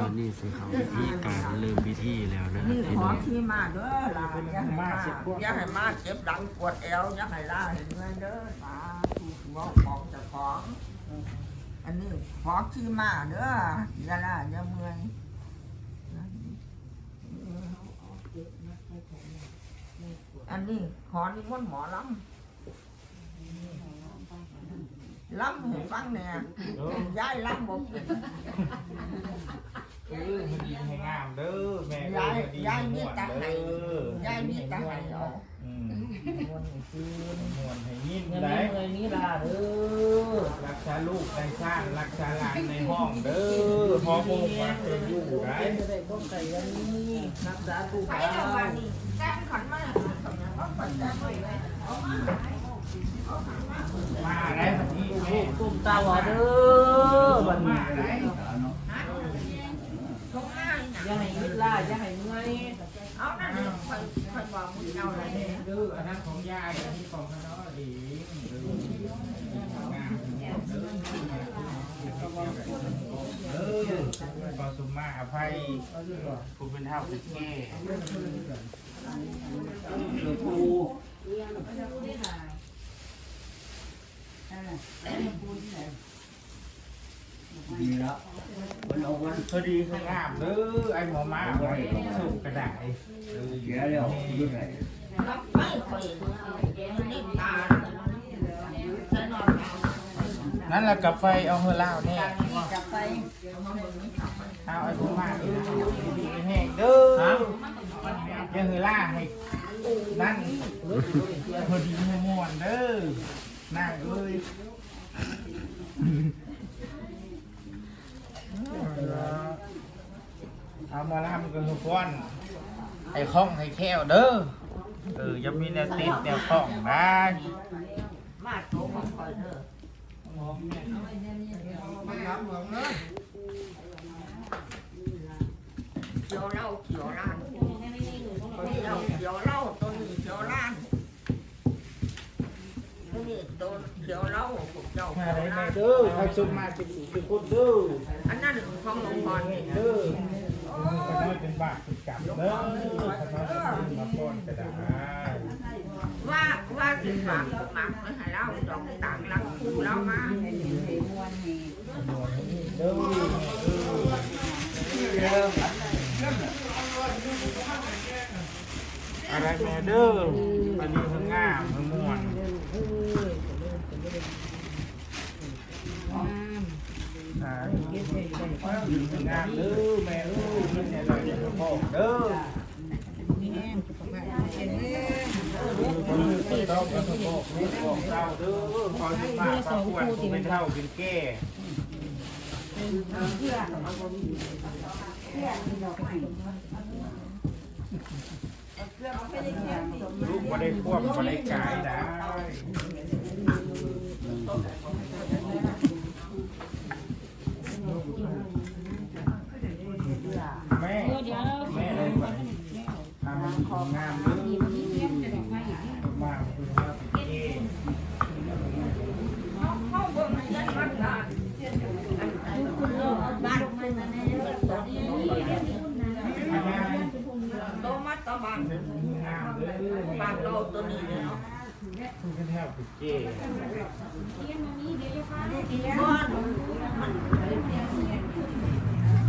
ตอนนี้สิเขาพิธีการเริ่มพิธีแล้วนะนี่พี่ขอน้องที่มาเด้อหลานอย่าให้มาอย่าให้มาเจ็บดังปวดเอวอย่าให้ล่าเห็นเงินเด้อสาธุบอกของจะของ อันนี้ขอที่มาเด้ออย่าล่าอย่าเมื่อยอันนี้ขอนิมนต์หมอลำ ลำให้ฟังแหน่ย้ายลำบอกเป็นเออมันดีให้งามเด้อแม่ยายเอ้ยายมันมีดีตาให้ไห้ม่วนเด้อยายมีตาไห้เอาอืมม่วนให้ซื้อม่วนให้ยินเงินได้นี้เงินนี้ล่ะเด้อรักษาลูกในชาติรักษาหลานในห้องเด้อพอโมงมาเพิ่นอยู่ได้จะได้ต้มไก่ยันนี้รักษาผู้ป่วยแก้ขันมาเอาขันแก้ไว้เอา มามาได้บัดนี้แม่ตุ่มตาวาเด้อบัดนี้มาได้ลงมาอย่าให้ยึดล่าอย่าให้เมื่อยเอานั่นคอยคอยบอกมึงเอาอะไรเนี่ยเด้ออันนั้นของยายอันนี้ของพน้อเองเด้องามเอเด้อขอสุมาอภัยผู้เป็นเฒ่าเป็นแก่ ดีแล้วมันเอาวันพอดีคืองามเด้อไอ้หมอมาไว้สุกกระดาษเออเสียแล้วยุ่งไงรับไม่คอยนี่ตาใส่นอนเอานั่นแหละกับไฟเอาเฮอล่าวแน่จับไปเอาไอ้ผู้มาอีกดีแห้งเด้อยังเฮล่าให้นั่นพอดีให้มวนเด้อ นั่งเอ้ยเอามาล่ำกันทุกคนไอ้ข้องให้แค้วเด้อเอออยังมีแนวติดแนวข้องนะมาโตของคอยเด้อมารับเมืองเลยเขียวเหล้าเขียวล้าน เขียวเหล้าเจ้ามาเขียวได้ไหมล้านเด้อใครชมมาเป็นเป็นคนเด้ออันนั้นของหลวงพ่อนี่เด้อมันก็น้อยเป็นบาทเป็นกรรมเด้อขน้อยเป็นมาป้อนกระดาษว่าว่าสิฝากหมักไว้ให้เราดอกต่างรักคู่เรามาเด้ออะไรแม่เด้ออันนี้คืองามคือม่วนอ่า คืองามเด้อแม่เอ้ยมันเนี่ยเราจะพ่อเด้อต้องกระทบลูกของเจ้าเด้อคอยเป็นมาพระควรผู้เป็นเท่าเป็นแก่ลูกบ่ได้ควบบ่ได้กายได้ ของงามเด้อมาเป็นเท่านก่เข้าเบิ่งยันวัดกาบ้านโตมัดตะบานงามเด้อบ้านเราตัวนี้เนาะผู้เป็นเท่าเป็นแก่บ้านมั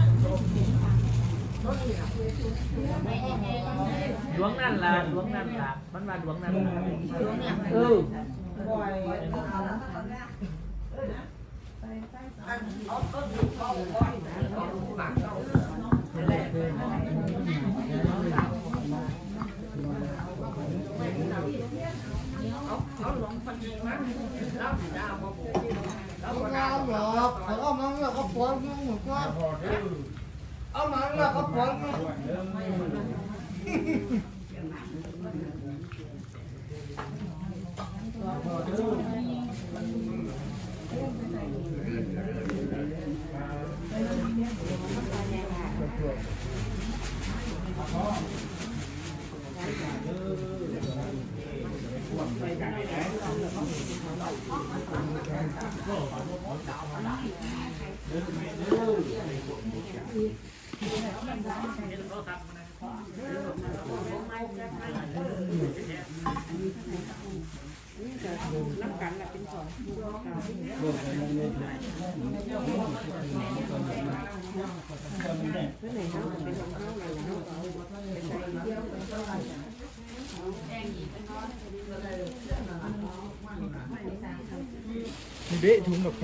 นตัวนี้นะ ดวงนั่นล่ะดวงนั่นล่ะมันมาดวงนั่นล่ะเอออันเอาต้นเขาบ้านเขาบ้านเราเอาเอาหลวงพ่อดีมาเราสิดาบ่บ่เราบ่ดาเอาหรอกเอามันแล้วก็ปวดก็ พอเด้อ เอามันแล้วก็ปวดมึง ปวดเด้อพอเด้อ ท่วมไปไก่ได้เดินไม่เด้อนี่เด้ถุงดอกไ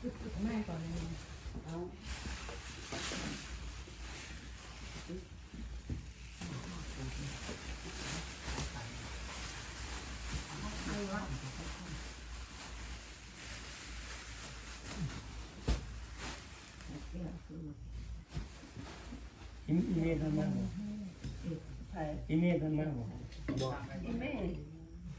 ม้อีเมลทำมาบ่อีเมลทำมาบ่ อีเม่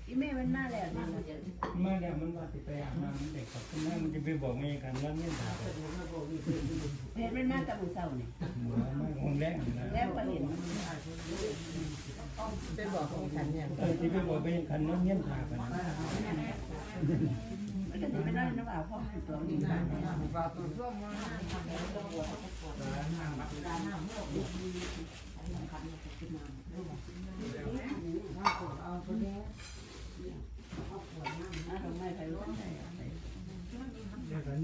อีเม่มันมาแล้วนี่ มาแล้วมันว่าสิไปอาบน้ำเด็กกับคุณแม่มันจะไปบอกแม่กันว่าเนี่ยถามเพชรมันมาแตะมือเศร้านี่หมูมาคงแรกนะแล้วก็เห็นไปบอกของฉันเนี่ยเออที่ไปบอกไปคันนั้นเนี่ยถามกันมันก็สิไปนอนน้ำอาบพ่อตัวนี้มาว่าตัวช่วงมาท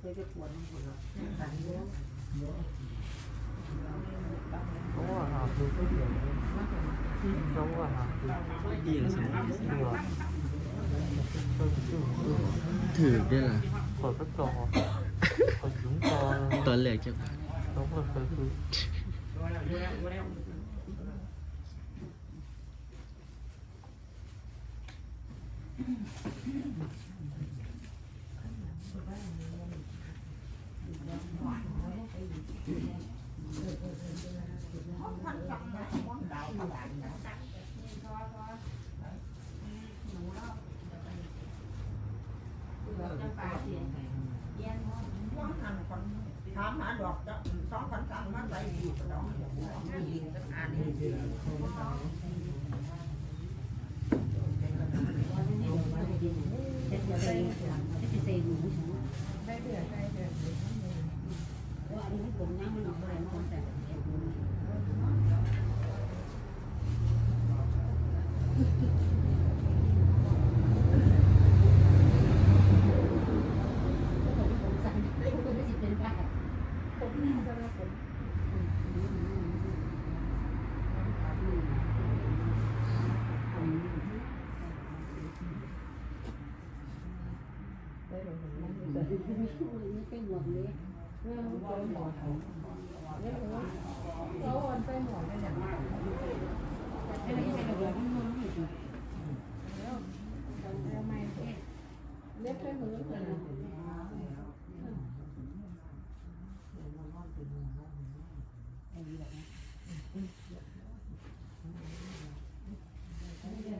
เดี๋ยวกันยังอีหยังสังถือได้ล่ะเปิดกระจกเปิดถุงจอตอนแรกจะแล้วก็เปิดคือ ถามหาดอกจะสองพันสามมาใส่อยู่กระดองยิงสักอันนี้ เฮ็ดอะไรเฮ็ดเตยหมูได้เดือดได้เดือดว่าอันนี้ผมนั่งมันออกอะไรมันแต่ เ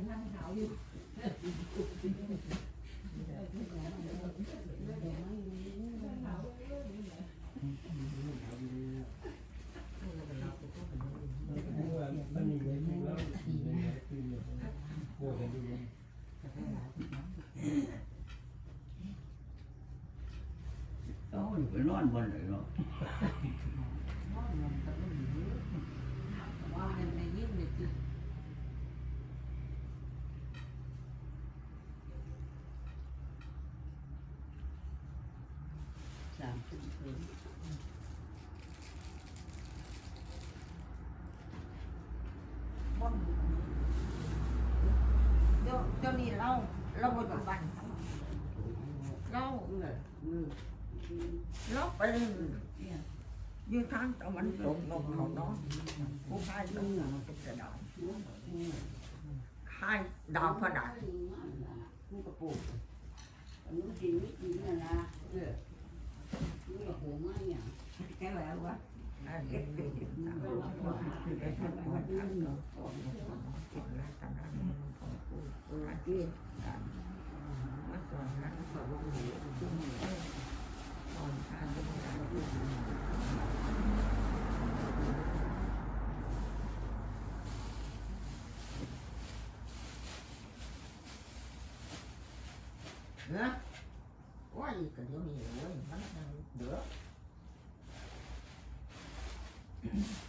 นั่งหาวอยู่ มันมีเงินแล้วโอ้ยดู เขาไปนอนบนไหนเนาะนอนบนตะลุ่มว่าในยิ่งเนี่ยต สามสิบคืน บ่เดี๋ยวเดี๋ยวนี้เราเราบนบันเรา เราไปอยู่ทางตะวันตกนกเขาเนาะผู้พายต้องเป็นกระดาษให้ดาวพระดาษมันก็ปลูกนก็ดีวิธีนั่นนะเออมันก็ปลูกมาอย่างแค่แล้ววะอั นนี้เป็นติดตาม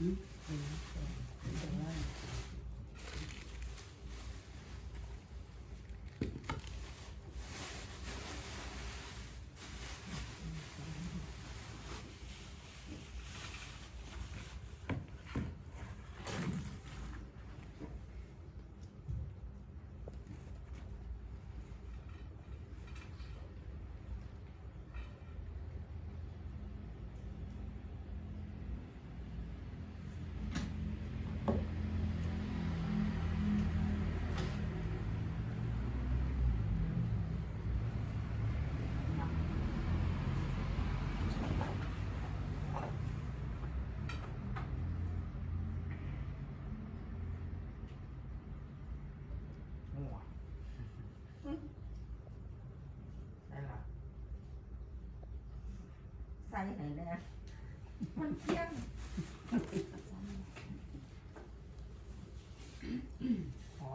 วันนั้นเนาะกินแล้วตอนนั้นผมพูดอาทิตย์กันมาสอนนะสอนว่าหูจุ่มสอนทานเป็นการเนาะว่าอีกเดี๋ยวนี้เว้ยมันเดือด หัวใส่ละใส่ไหนเนี่ยมันเที่ยงขอ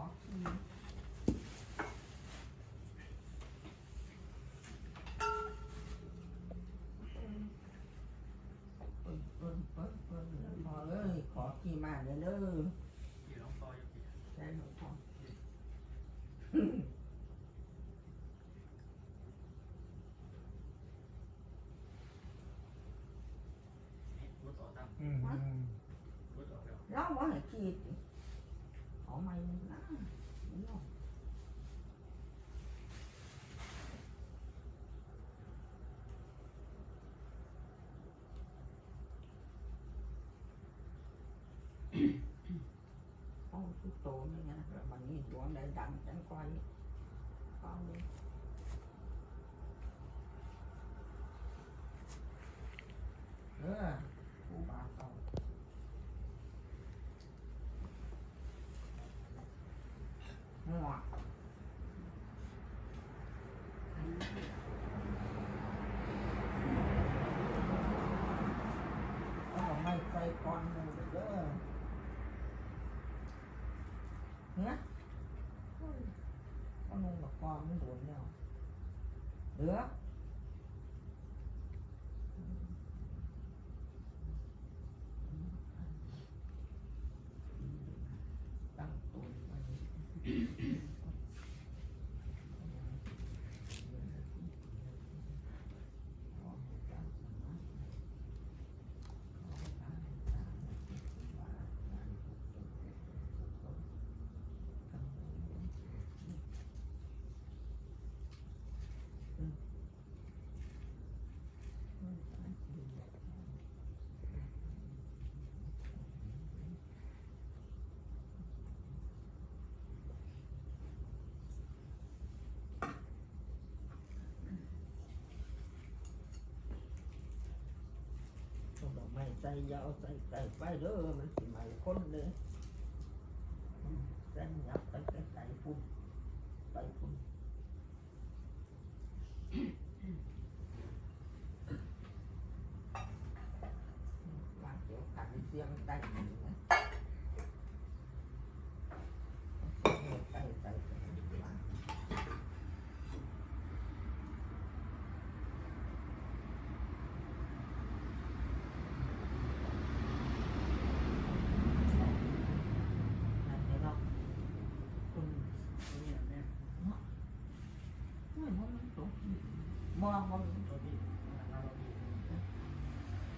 เปิ้ลเปิ้ลเปิ้ลเปิ้ลพอเอ้ยขอขี่มาเด้อเด้อ อยู่น้องปออยู่ ใช่หลวงพ่อ พูดต่ อตั้งอืมพูดต่อแล้วเล่าว่าให้ขี่สิขอไม่นะไม่ยอมโอ้ทุกโตนี่ไงแล้วมันนี่ดวงใดดังจังไฟฟังเลยเออผู้บาเก่าหัวเอาไม่ใส่ก่อนหมูเด้อ เนี่ยเอาลงแบบกองมันโดนแล้ว เหลือตั้งตัวไว้เอาดอกไม้ใส่ยาวใส่ใส่ไปเด้อมันสิใหม่คนเลยเส้นยับไปไก่ปุ่นไปพุ่นว่าเดี๋ยวขันเสียงได้ดีนะเอาเสียงใส่ใส่ไปว่า นั่นเนาะคุณเนี่ยเนี่ยเนาะไม่ว่ามันตก มองมันตก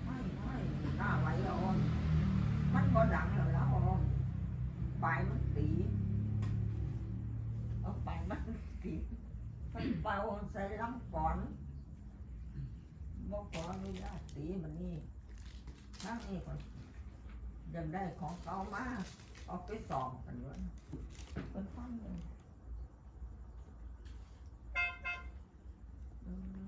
ไม่ไม่หน้าไหวอ่อนมันก็ดังแล้วแล้วอ่อนปลายมันตีเอาปลายมันตีมันเป่าใส่ลำก่อนบอกก่อนนี่นะตีมันนี่นั่งนี่ก่อนยังได้ของเก่ามาเอาไปสอบกันด้วยเป็นฟังเลย Oh no.